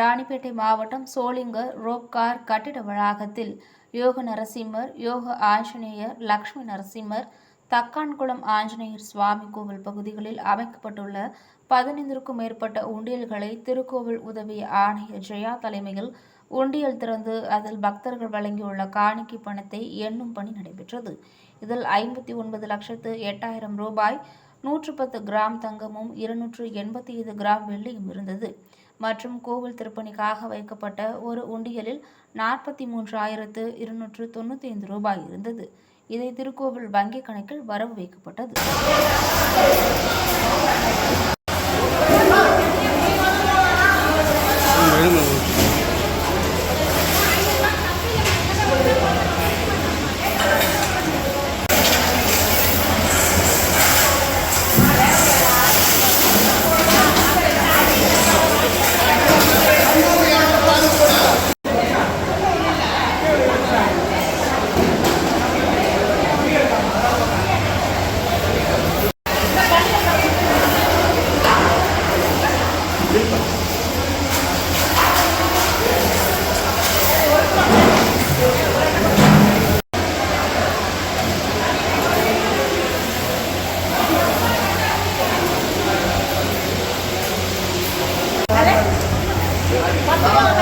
ராணிப்பேட்டை மாவட்டம் சோளிங்கர் ரோப்கார் கட்டிட வளாகத்தில் யோக நரசிம்மர் யோக ஆஞ்சநேயர் லக்ஷ்மி நரசிம்மர் தக்கான்குளம் ஆஞ்சநேயர் சுவாமி கோவில் பகுதிகளில் அமைக்கப்பட்டுள்ள பதினைந்திற்கும் மேற்பட்ட உண்டியல்களை திருக்கோவில் உதவி ஆணையர் ஜெயா தலைமையில் உண்டியல் திறந்து அதில் பக்தர்கள் வழங்கியுள்ள காணிக்கை பணத்தை எண்ணும் பணி நடைபெற்றது. இதில் ஐம்பத்தி ஒன்பது லட்சத்து எட்டாயிரம் ரூபாய் நூற்று பத்து கிராம் தங்கமும் இருநூற்று எண்பத்தி ஐந்து கிராம் வெள்ளியும் இருந்தது. மற்றும் கோவில் திருப்பணிக்காக வைக்கப்பட்ட ஒரு உண்டியலில் நாற்பத்தி மூன்று ஆயிரத்து இருநூற்று தொண்ணூற்றி ஐந்து ரூபாய் இருந்தது. இதை திருக்கோவில் வங்கிக் கணக்கில் வரவு வைக்கப்பட்டது. 맞아.